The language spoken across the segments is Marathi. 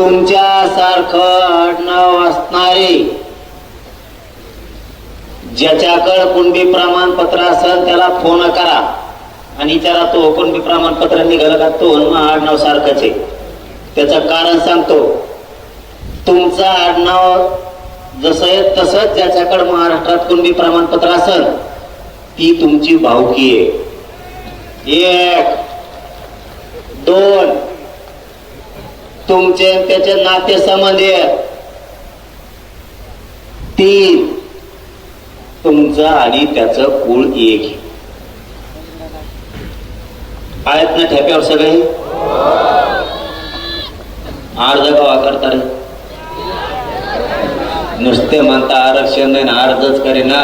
तुमच्या सारख आडनाव असणारे ज्याच्याकडे कुणबी प्रमाणपत्र असेल त्याला फोन करा. आणि त्याला तो कुणबी प्रमाणपत्र निघालं का तो हनुमान आडनाव सारखंच आहे. त्याचं कारण सांगतो. तुमचं आडनाव जसं आहे तसंच ज्याच्याकडे महाराष्ट्रात कुणबी प्रमाणपत्र असेल ती तुमची भावकी आहे. एक दोन तुमचे त्याचे नाते संबंध तीन. तुमचं आणि त्याच कुळ एक. आहेत ना ठेप्यावर सगळे? अर्ज गावा करता रे? नुसते म्हणता आरक्षण नाही अर्जच करेना.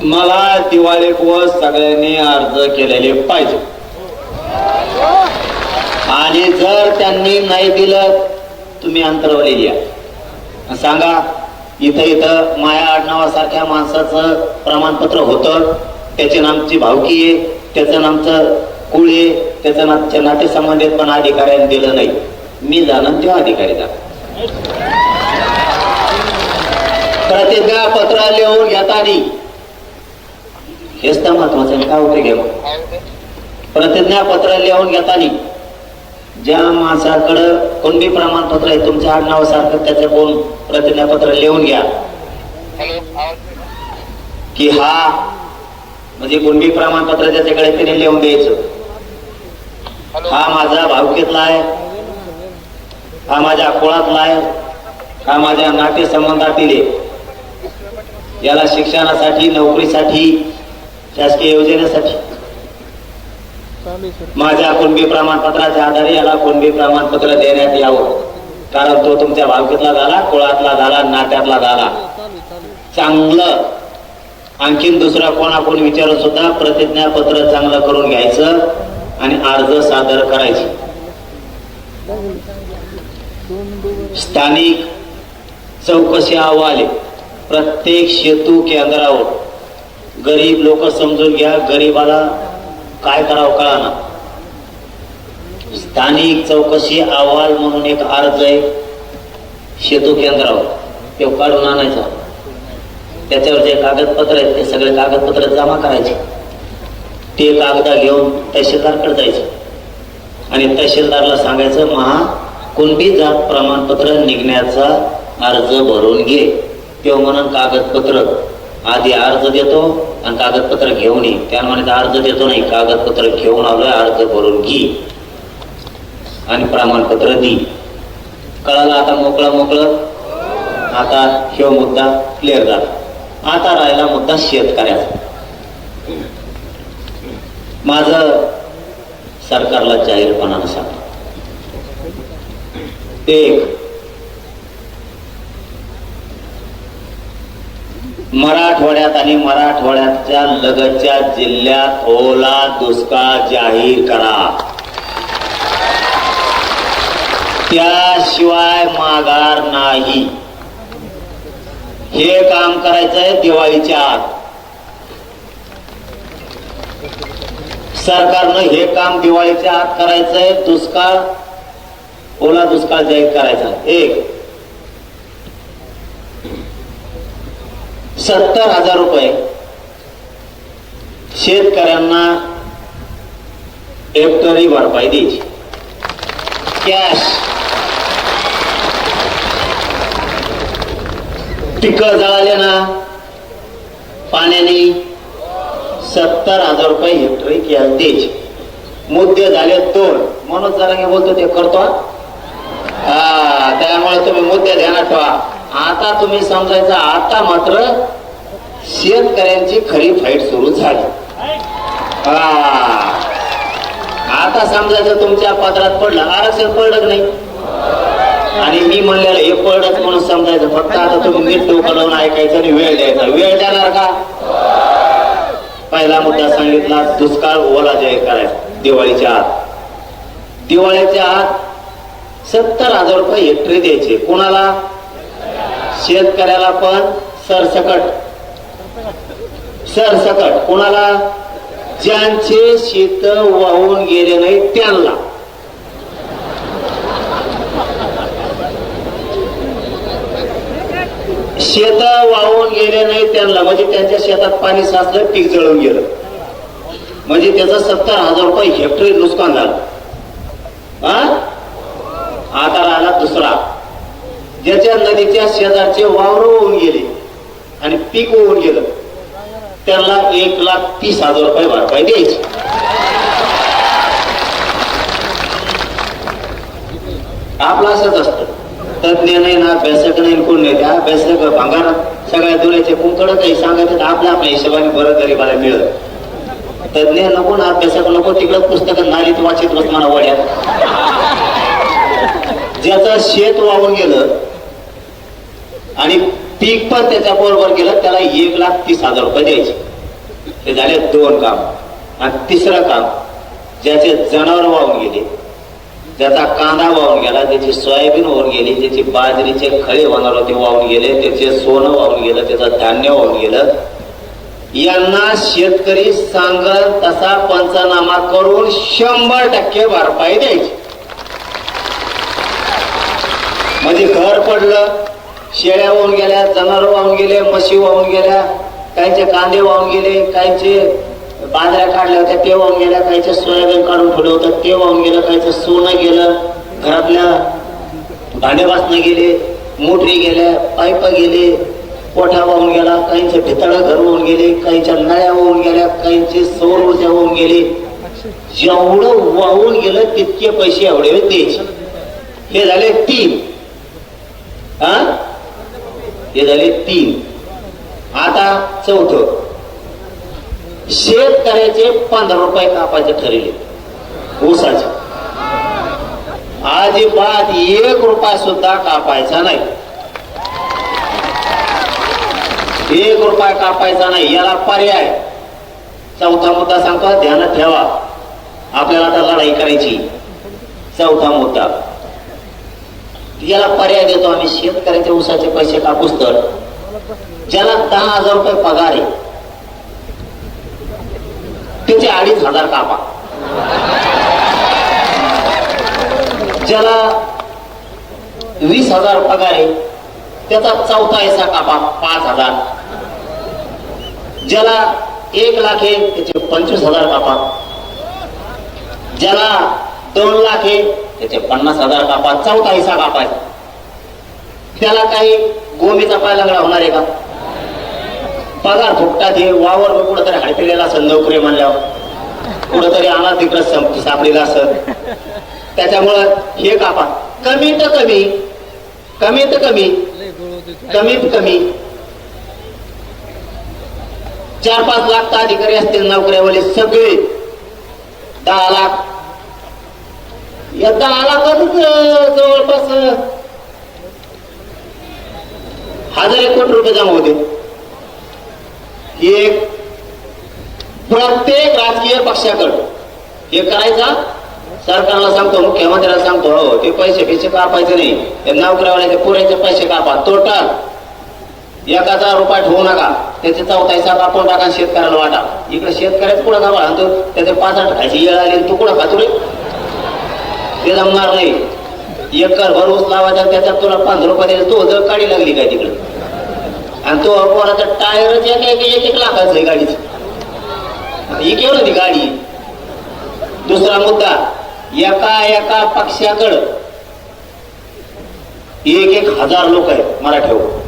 मला दिवाळी व सगळ्यांनी अर्ज केलेले पाहिजे. आणि जर त्यांनी नाही दिलं तुम्ही अंतरवली द्या सांगा इथं इथं माया आडनावासारख्या माणसाचं प्रमाणपत्र होतं. त्याचे नामची भावकी आहे त्याचं नामचं कुळ आहे त्याचं नामच्या नातेसंबंधित पण अधिकाऱ्यांनी दिलं नाही. मी जाणं तेव्हा अधिकारी जा प्रतिज्ञा पत्र लिहून घेतानी. हेच तर महत्वाचं काय उपयोग घेऊ प्रतिज्ञा पत्र लिहून घेताना. ज्या माणसाकडं कोणबी प्रमाणपत्र आहे तुमच्या आडनावासारखं त्याचं कोण प्रतिज्ञापत्र लिहून घ्या. की? हा म्हणजे कुणबी प्रमाणपत्र ज्याच्याकडे त्याने लिहून द्यायचं हा माझा भावकीतला आहे. हा माझ्या कुळातला आहे. हा माझ्या नाते संबंधातील आहे. याला शिक्षणासाठी नोकरीसाठी शासकीय योजनेसाठी. माझ्या कुणबी प्रमाणपत्राच्या आधारे याला कुणबी प्रमाणपत्र देण्यात यावं. कारण तो तुमच्या भावकीतला झाला कुळातला झाला नाट्यातला झाला. चांगलं. आणखीन दुसरा कोणाकोण विचारून सुद्धा प्रतिज्ञापत्र चांगलं करून घ्यायचं आणि अर्ज सादर करायचे. स्थानिक चौकशी अहवाल. प्रत्येक सेतू केंद्रावर गरीब लोक समजून घ्या गरीबाला काय करावं कळाना. स्थानिक चौकशी अहवाल म्हणून एक अर्ज आहे शेतू केंद्रावर. तो काढून आणायचा. त्याच्यावर जे कागदपत्र आहेत ते सगळे कागदपत्र जमा करायचे. ते कागद घेऊन तहसीलदारकडे जायचं. आणि तहसीलदारला सांगायचं महा कोणती जात प्रमाणपत्र निघण्याचा अर्ज भरून घे. तेव्हा म्हणून कागदपत्र आधी अर्ज देतो आणि कागदपत्र घेऊन ये. त्या म्हणायचं अर्ज देतो नाही कागदपत्र घेऊन आलोय अर्ज भरून घे आणि प्रमाणपत्र दी. कळालं आता मोकळं मोकळं? आता ह्यो मुद्दा क्लिअर झाला. आता राहिला मुद्दा शेतकऱ्याचा. माझं सरकारला जाहीरपणानं सांगतो. एक मराठवाड्यात आणि मराठवाड्याच्या लगतच्या जिल्ह्यात ओला दुष्काळ जाहीर करा. त्याशिवाय माघार नाही. हे काम करायचंय दिवाळीच्या आत. सरकारनं हे काम दिवाळीच्या आत करायचंय दुष्काळ ओला दुष्काळ जाहीर करायचा. एक. सत्तर हजार रुपये. शेतकऱ्यांना हेक्टरी भरपाई द्यायची. कॅश पिकं जळाले ना पाण्याने सत्तर हजार रुपये हेक्टरी कॅश द्यायची. मुद्दे झाले दोन. म्हणून जरा काय बोलतो ते करतो हा. हा त्यामुळे तुम्ही मुद्दे ध्यानात ठेवा. आता तुम्ही समजायचं आता मात्र शेतकऱ्यांची खरी फाईट सुरू झाली. हा. आता समजायचं तुमच्या पात्रात पडलं आरक्षण पडलं नाही. आणि मी म्हणलेलं हे पडत म्हणून समजायचं. फक्त आता तुम्ही नीट डोकं लावून ऐकायचं आणि वेळ द्यायचा. वेळ देणार का? पहिला मुद्दा सांगितला दुष्काळ ओला जाहीर करायचा. दिवाळीच्या आत. दिवाळीच्या आत सत्तर हजार रुपये हेक्टरी द्यायचे. कोणाला? शेतकऱ्याला पण सरसकट. सरसकट कोणाला ज्यांचे शेत वाहून गेले नाही त्यांना. शेत वाहून गेले नाही त्यांना. म्हणजे त्यांच्या शेतात पाणी साचलं पीक जळून गेलं. म्हणजे त्याचं सत्तर हजार रुपये हेक्टरी नुकसान झालं. आता राहिला दुसरा. ज्याच्या नदीच्या शेजारचे वावर होऊन गेले. आणि पीक होऊन गेलं. त्याला एक लाख तीस हजार रुपये भरपाई द्यायची. आपलं असंच असतं. तज्ञ नाही ना अभ्यासक नाही कोण नाही. त्या अभ्यासक भांगार सगळ्या दुऱ्याचे कुंकड काही सांगायचं तर आपल्या आपल्या हिशोबाने बरं गरीबाला मिळत तज्ञ नको ना अभ्यासक नको तिकडं पुस्तक नालीत वाचित बस मला वड्यात ज्याचं शेत वाहून गेलं आणि पीक पण त्याच्या बरोबर गेलं त्याला एक लाख तीस हजार रुपये द्यायचे. हे झाले दोन काम. आणि तिसरं काम ज्याचे जनावर वाहून गेले ज्याचा कांदा वाहून गेला त्याची सोयाबीन वाहून गेली त्याची बाजरीचे खळे होणार होते वाहून गेले त्याचे सोनं वाहून गेलं त्याचं धान्य वाहून गेलं. यांना शेतकरी सांगल तसा पंचनामा करून शंभर टक्के भरपाई द्यायची. म्हणजे घर पडलं शेळ्या वाहून गेल्या जनावर वाहून गेले म्हशी वाहून गेल्या काहींचे कांदे वाहून गेले काहींचे बाजऱ्या काढल्या होत्या ते वाहून गेल्या काहीचे सोयाबीन काढून ठेवलं होतं ते वाहून गेलं काहीचं सोनं गेलं घरातल्या भांडेवासनं गेले मोटरी गेल्या पाईप गेले कोठा वाहून गेला काहींचे भितळ घर वाहून गेले काहींच्या नळ्या वाहून गेल्या काहींचे सौर ऊर्जा होऊन गेले. जेवढं वाहून गेलं तितके पैसे एवढे द्यायचे हे झाले तीन. हा? हे झाले तीन. आता चौथ. शेतकऱ्याचे पंधरा रुपये कापायचे ठरले. ऊसाचे. अजिबात एक रुपया सुद्धा कापायचा नाही. एक रुपया कापायचा नाही. याला पर्याय. चौथा मुद्दा सांगतो ध्यानात ठेवा. आपल्याला आता लढाई करायची. चौथा मुद्दा. याला पर्याय देतो आम्ही. शेतकऱ्याच्या ऊसाचे पैसे कापूस तर. ज्याला दहा हजार रुपये पगार आहे त्याचे अडीच हजार कापा. ज्याला वीस हजार पगार आहे त्याचा चौथा हिस्सा कापा पाच हजार. ज्याला एक लाख आहे त्याचे पंचवीस हजार कापा. ज्याला दोन लाख आहे त्याचे पन्नास हजार कापा चौथा हिस्सा कापाय त्याला काही गोमीचा पाय लागला होणार आहे का? पगार फुटतात हे वावर कुठंतरी हडपिलेला असेल नोकरी म्हणल्यावर. कुठंतरी आला तिकडं सं- सापडलेला असत त्याच्यामुळं हे कापा. कमी तर कमी. कमीत कमी. कमीत कमी. चार पाच लाख तर अधिकारी असतील नोकऱ्यावाले सगळे. दहा लाख यंदा दहा लाखातच जवळपास हजार एक कोटी रुपये जमा होते. एक प्रत्येक राजकीय पक्षाकडं हे करायचा सरकारला सांगतो मुख्यमंत्र्याला सांगतो हो ते पैसे पैसे कापायचे नाही. ते नोकऱ्यावाल्याचे पुरायचे पैसे कापा. टोटल एक हजार रुपये ठेवू नका. त्याचे चौथा हिस्सा कापून टाका शेतकऱ्याला वाटा. इकडे शेतकऱ्याच पुढे का आणतो त्याचे पाच आठ खायची येळ आली तू कुठं खातो रे? ते जमणार नाही. एकर भर ऊस लावायचा त्याच्यात तुला पंधरा रुपये तो जर गाडी लागली काय तिकडं? आणि तो कोणाचा टायरच एक एक एक एक लाखाचं आहे गाडीचं. ही केवढं ती गाडी? दुसरा मुद्दा एका एका पक्षाकडं एक एक हजार लोक आहेत मराठ्यावर हो.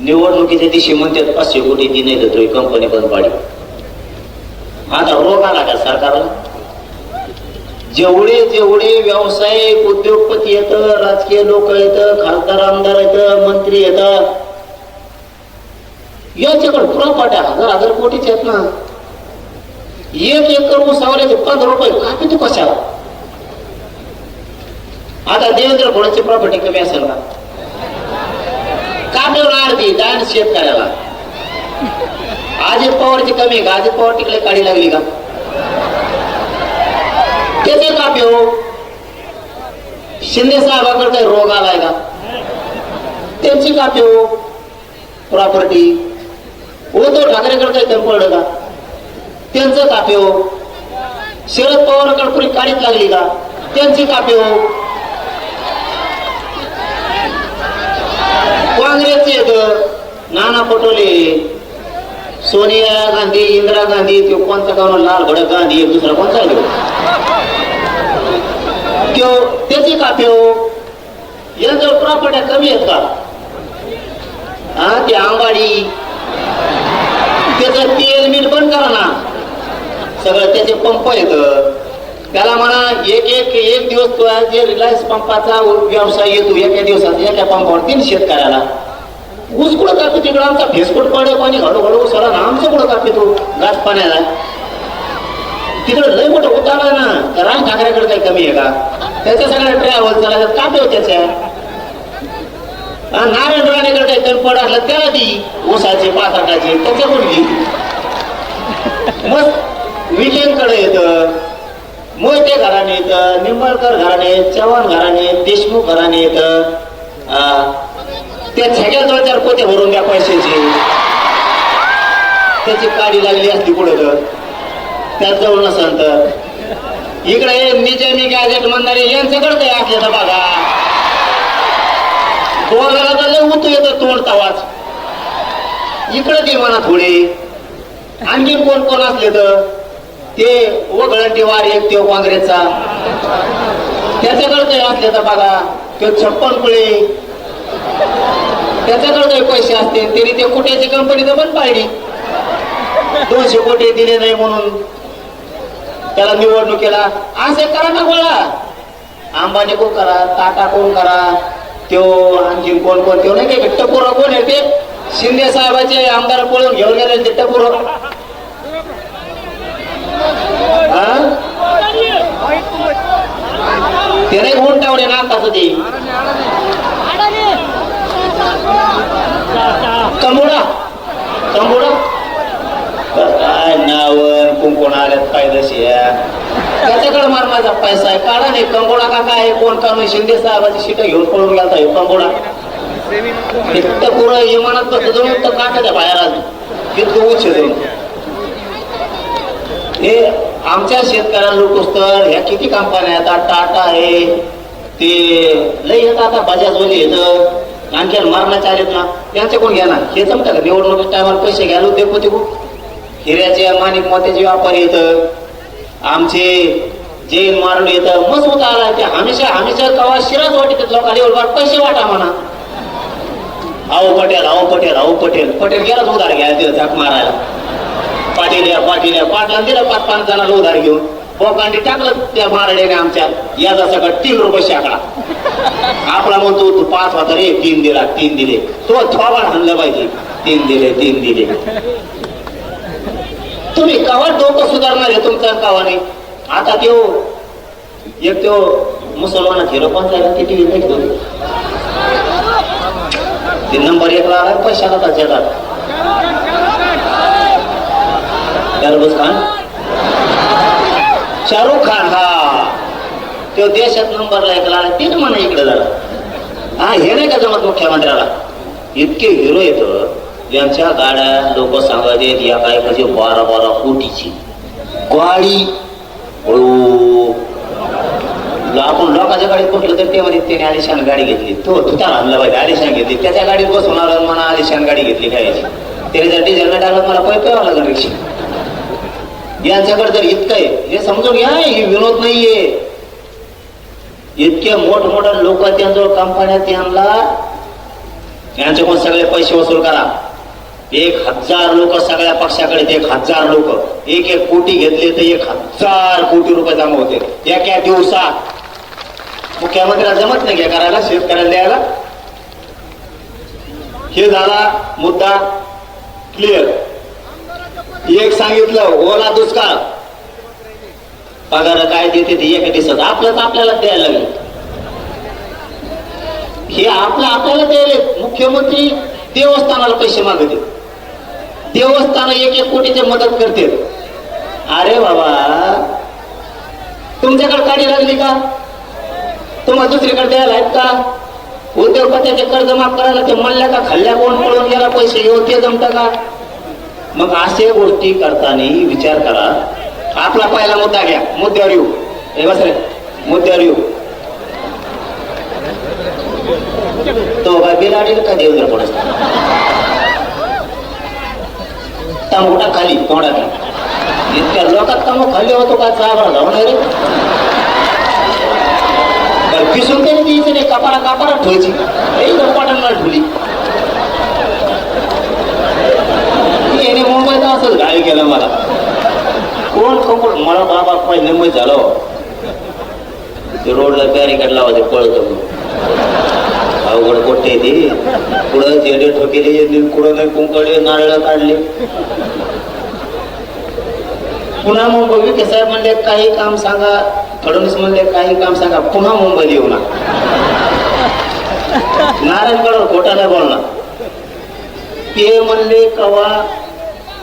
निवडणुकीच्या दिवशी म्हणतात पाचशे कोटी ती नाही देतोय कंपनी बंद पाडी. आता रोग आला का सरकारला? जेवढे जेवढे व्यावसायिक उद्योगपती येत राजकीय लोक येत खासदार आमदार येत मंत्री येतात याच्याकडे प्रॉपर्टी हजार हजार कोटीच आहेत ना. एक एकर उसावल्याचे पंधरा रुपये कापी तू कशा आता देवेंद्र फडणवीसची प्रॉपर्टी कमी असेल ना. कापेवर अर्धी दान शेतकऱ्याला. अजित पवारची कमी आहे का? अजित पवार टिकले काढी लागली का? त्याचे हो. शिंदे साहेबाकडे काही रोग आलाय का? त्यांची का हो? प्रॉपर्टी उद्धव ठाकरेकडे काही कमी पडलं का? त्यांचं कापे हो? शरद पवारकडे पुरी काढीत लागली का? त्यांची कापे हो? काँग्रेसचे नाना पटोले. सोनिया गांधी इंदिरा गांधी ते कोणता गाव? लाल भडक गांधी एक दुसरा कोणता आहे? तो? त्यो त्याची का त्यो यांच्यावर प्रॉपर्ट्या कमी आहेत का? हा ते आंबाडी. त्याचं तेल मीठ बंद करा ना. सगळं त्याचे पंप येत त्याला म्हणा एक एक एक दिवस जे रिलायन्स पंपाचा व्यवसाय येतो एका दिवसात एका पंपावर तीन शेतकऱ्याला. ऊस कुठं कापतो तिकडं? आमचा फेसकोट पडे पाणी हळूहळू सरा ना आमचं कुठं कापतो गाठ पाण्याला. तिकडं लय मोठं उतारा ना. राज ठाकरेकडे काही कमी आहे का? त्याच्या सगळ्या ट्रॅव्हल चालायला का हो त्याच्या. नारायण राणेकडे काही कमी पड असलं त्याला ती ऊसाचे पाताटाचे त्याच्याकडून घे मग विकेंडकडे येतं. मोहिते घराने येतं निंबाळकर घराणे चव्हाण घराणे देशमुख घराने येतं. त्या छग्या दोन चार पोते भरून द्या पैशाचे. त्याची काडी लागली असती पुढे तर. त्यात जवळ नसेल तर इकडे निजामी गॅजेट म्हणणारे यांच्याकडे काही असले तर बघा. दोघाला तर लय उतू येतं तोंड तवाच. इकडे दे म्हणा थोडे. आणखी कोण कोण असले तर? ते वगळंटी वार एक तो काँग्रेसचा. त्याच्याकडे काही असले तर बघा. तो छप्पन पुळे त्याच्याकडे काही पैसे असते. तरी ते कुठ्याची कंपनी तर पण पाहिली दोनशे कोटी दिले नाही म्हणून. त्याला निवडणुकीला. असे करा ना गोळा अंबानी कोण करा? टाटा कोण करा? त्यो आणखी कोण कोण? त्यो नाही काय टपोरा कोण आहे ते? शिंदे साहेबाचे आमदार पळून घेऊन गेले ते टपोरा ते नाही उंटावडे नाकाचं ते. कमोडा कंबोडा काय नाव कायदेशी आल्यात त्याच्याकडे मार माझा पैसा आहे. काढा नाही कंबोडा का काय कोण का नाही शिंदे साहेबाची सीट घेऊन पळून गेलता हे कंबोडा इतकं पुरं इमानात बसतो जाऊन तर काटाच्या बाहेर आलं. इतकं उच्च जाऊन हे आमच्या शेतकऱ्या लोक तर ह्या किती कंपन्या आहेत टाटा आहे. ते लय येतात आता बजाज वगैरे येत. आणखी मरणाचे आलेत ना. त्यांचे कोण घेणार हे जमतं का? निवडणुकीच्या टायमाला पैसे घ्यायला देखो ते हिऱ्याचे माणिक मोत्याचे व्यापारी येत. आमचे जैन मारून येत मस्त आला. ते हमेशा हमेशा कवा शिराज वाटत लोकांना. एवढं पैसे वाटा म्हणा. आहो पटेल आहो पटेल आहो पटेल. पटेल गेलाच उधार घ्यायला तिथं झाक मारायला. पाटील या पाटील या पाटला दिलं पाच पाच जणांना उधार घेऊन. बोकांडी टाकलं त्या मारड्याने आमच्या याचा सगळं तीन रुपये शाकडा आपला म्हणतो तू पाच होता रे तीन दिला तीन दिले. तो थोबा आणलं पाहिजे. तीन दिले तीन दिले. तुम्ही कवा डोकं सुधारणार आहे तुमचं कवा नाही आता त्यो एक त्यो मुसलमानात हिरो पण झाला ते टीव्ही नाही घेऊन नंबर एक लागला पैशाला तर जगात. शाहरुख खान? शाहरुख खान हा. तो देशात नंबरला एक आला तीन म्हणा इकडे झाला हा हे नाही का जमत मुख्यमंत्र्याला? इतके हिरो येत यांच्या गाड्या लोक सांगत आहेत या काय म्हणजे बारा बारा कोटीची. गाडी हळू आपण लोकांच्या गाडीत बसलो तर ते म्हणे त्याने आलिशान गाडी घेतली. तो तुझ्या आणला पाहिजे आलिशान घेतली. त्याच्या गाडीत बसवणार म्हणा आलिशान गाडी घेतली काय? त्याने जर डिझेल नाही टाकलं मला पैसे पेवा लागेल रिक्षा. यांच्याकडे जर इतकं आहे हे समजून घ्या हे विनोद नाहीये. इतके मोठमोठ्या लोक त्यांजवळ कंपन्या त्यांना यांच्याकडून सगळे पैसे वसूल करा. एक हजार लोक सगळ्या पक्षाकडे एक हजार लोक. एक एक कोटी घेतले तर एक हजार कोटी रुपये जमा होते. एका दिवसात मुख्यमंत्र्याला जमत नाही घ्या करायला शेतकऱ्याला द्यायला. हे झाला मुद्दा क्लिअर एक सांगितलं ओला दुष्काळ. पगार काय देते ते एका दिवसात. आपलंच आपल्याला द्यायला लागेल. हे आपलं आपल्याला द्यायले. मुख्यमंत्री देवस्थानाला पैसे मागते देवस्थान एक एक कोटीचे मदत करते. अरे बाबा तुमच्याकडे काढी लागली का? तुम्हाला दुसरीकडे द्यायला आहेत का? उद्योगपत्याचे कर्ज माफ करायला ते म्हणल्या का? खाल्ल्या कोण पळून गेला? पैसे घेऊन ते जमता का? मग असे गोष्टी करताना विचार करा. आपला पहिला मुद्दा घ्या. मुद्द्यावर येऊ. हे बस रे. मुद्द्यावर येऊ. तो काय का देऊ जर कोणाचा फडणवीस तांबुटा खाली तोंडाचा इतक्या लोकात तांबू खाली होतो का? चाबा जाऊन रे. बरं, पिसून तरी द्यायचं नाही कपाडा कपाडा ठेवायची. एकदम कपाटांना ठेवली. याने मुंबईत असंच गाडी केलं मला. कोण कोण मला बाबा पाय मुंबईत झालो. ते रोडला बॅरिकेड लावायचे पळतो. अवघड कोठे ती. पुढं जेडे ठोकेले कुठं नाही कुंकळले नारळ काढले. पुन्हा मुंबई विखे साहेब म्हणले काही काम सांगा. फडणवीस म्हणले काही काम सांगा. पुन्हा मुंबईत येऊ ना नारायणगड खोटा नाही बोलणार ते म्हणले कवा?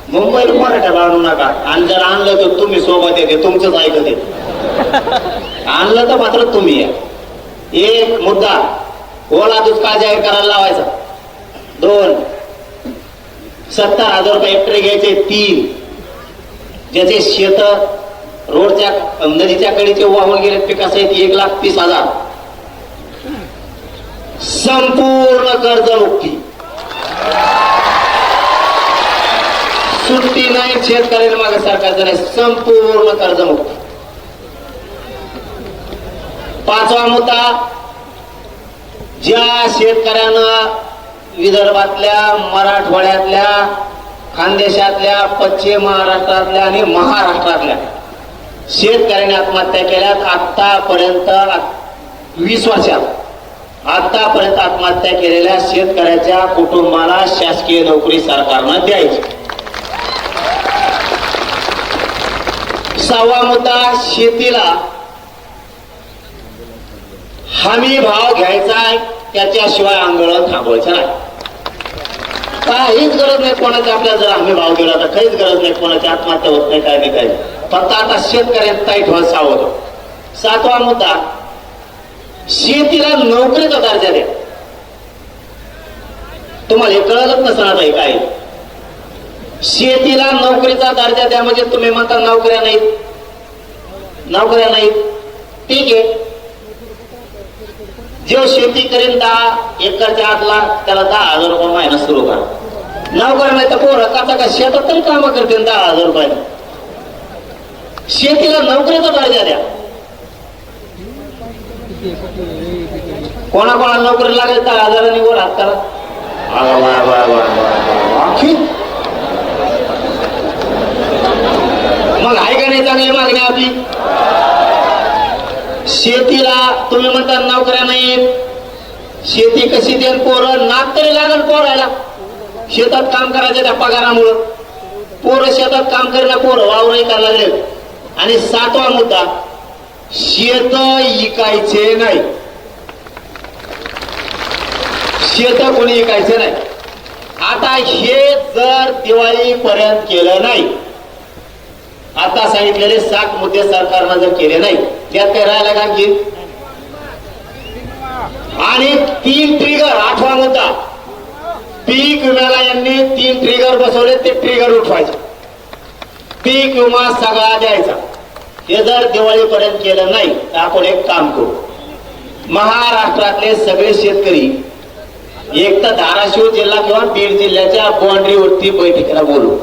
मुंबईत मराठा आणू नका. आणि जर आणलं तर तुम्ही सोबत येते तुमचंच ऐकत येते. आणलं तर मात्र तुम्ही या. एक मुद्दा ओला दुष्काळ जाहीर करायला लावायचा. दोन. सत्तर हजार रुपये हेक्टरी घ्यायचे. तीन. ज्याचे शेत रोडच्या नदीच्या कडीचे वाहून गेले पिकासाठी एक लाख तीस हजार. संपूर्ण कर्जमुक्ती सुट्टी नाही शेतकऱ्याला मागे सरकारचं नाही. संपूर्ण कर्जमुक्ती पाचवा मुद्दा ज्या शेतकऱ्यानं विदर्भातल्या मराठवाड्यातल्या खानदेशातल्या पश्चिम महाराष्ट्रातल्या आणि महाराष्ट्रातल्या शेतकऱ्यांनी आत्महत्या केल्यात आतापर्यंत वीस वर्षात आतापर्यंत आत्महत्या केलेल्या शेतकऱ्याच्या कुटुंबाला शासकीय नोकरी सरकारनं द्यायची. सहावा मुद्दा शेतीला हमी भाव घ्यायचा आहे त्याच्याशिवाय आंदोलन थांबवायचं नाही. काहीच गरज नाही कोणाची आपल्याला जर हमी भाव गेला तर काहीच गरज नाही कोणाची आत्महत्या होत नाही काय नाही काय फक्त आता शेतकऱ्यांना ताईट व्हायला सावध सातवा मुद्दा शेतीला नोकरीचा दर्जा द्या. तुम्हाला हे कळलंच नसणार नाही काय शेतीला नोकरीचा दर्जा द्या म्हणजे तुम्ही म्हणता नोकऱ्या नाहीत. नोकऱ्या नाहीत. ठीक आहे. जो शेती करेन दहा एकरच्या आतला त्याला दहा हजार रुपये महिना सुरू करा. नोकर नाही तर पोरं? काचा का शेतात तरी काम करते दहा हजार रुपये? शेतीला नोकरीचा दर्जा द्या. कोणाकोणाला नोकरी लागेल दहा हजारांनी वर हात करा. मग आहे का नाही चांगली मागणी आपली? शेतीला तुम्ही म्हणता नोकऱ्या नाहीत शेती कशी देन पोरं नाक तरी लागल पोरायला. शेतात काम करायचं त्या पगारामुळं. पोरं शेतात काम करणं पोरं वावरही करायला लागले. आणि सातवा मुद्दा शेत इकायचे नाही. शेत कोणी इकायचे नाही. आता हे जर दिवाळीपर्यंत केलं नाही आता सांगितलेले सात मुद्दे सरकारनं जर केले नाही त्यात काय राहायला का आणखी? आणि तीन ट्रिगर आठवा मुद्दा. पीक विम्याला यांनी तीन ट्रिगर बसवले ते ट्रिगर उठवायचे. पीक विमा सगळा द्यायचा. हे जर दिवाळीपर्यंत केलं नाही तर आपण एक काम करू. महाराष्ट्रातले सगळे शेतकरी एक तर धाराशिव जिल्हा किंवा बीड जिल्ह्याच्या बाउंड्रीवरती बैठकीला बोलू.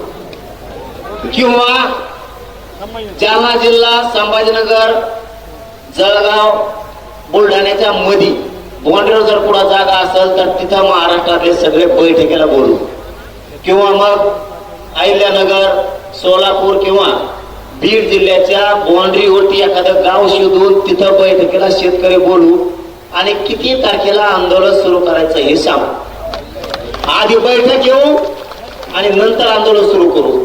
किंवा जालना जिल्हा संभाजीनगर जळगाव बुलढाण्याच्या मधी. बाउंड्रीवर जर कुठं जागा असेल तर तिथं महाराष्ट्रातले सगळे बैठकीला बोलू. किंवा मग अहिल्यानगर सोलापूर किंवा बीड जिल्ह्याच्या बाउंड्रीवरती एखादं गाव शोधून तिथं बैठकीला शेतकरी बोलू. आणि किती तारखेला आंदोलन सुरू करायचं हे सांगू. आधी बैठक घेऊ आणि नंतर आंदोलन सुरू करू.